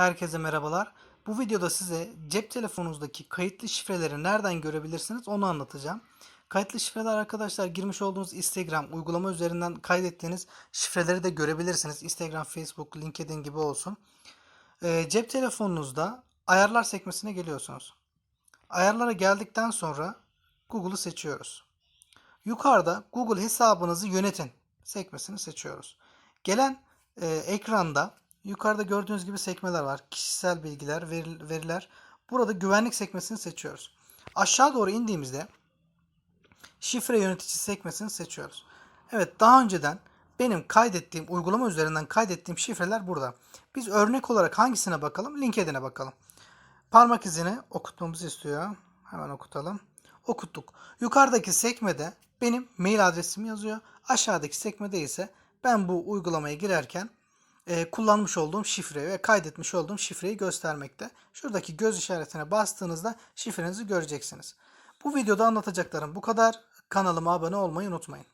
Herkese merhabalar. Bu videoda size cep telefonunuzdaki kayıtlı şifreleri nereden görebilirsiniz onu anlatacağım. Kayıtlı şifreler arkadaşlar girmiş olduğunuz Instagram uygulama üzerinden kaydettiğiniz şifreleri de görebilirsiniz. Instagram, Facebook, LinkedIn gibi olsun. Ee, cep telefonunuzda ayarlar sekmesine geliyorsunuz. Ayarlara geldikten sonra Google'ı seçiyoruz. Yukarıda Google hesabınızı yönetin sekmesini seçiyoruz. Gelen e, ekranda yukarıda gördüğünüz gibi sekmeler var. Kişisel bilgiler, veri- veriler. Burada güvenlik sekmesini seçiyoruz. Aşağı doğru indiğimizde şifre yöneticisi sekmesini seçiyoruz. Evet daha önceden benim kaydettiğim uygulama üzerinden kaydettiğim şifreler burada. Biz örnek olarak hangisine bakalım? LinkedIn'e bakalım. Parmak izini okutmamızı istiyor. Hemen okutalım. Okuttuk. Yukarıdaki sekmede benim mail adresim yazıyor. Aşağıdaki sekmede ise ben bu uygulamaya girerken e, kullanmış olduğum şifreyi ve kaydetmiş olduğum şifreyi göstermekte. Şuradaki göz işaretine bastığınızda şifrenizi göreceksiniz. Bu videoda anlatacaklarım bu kadar. Kanalıma abone olmayı unutmayın.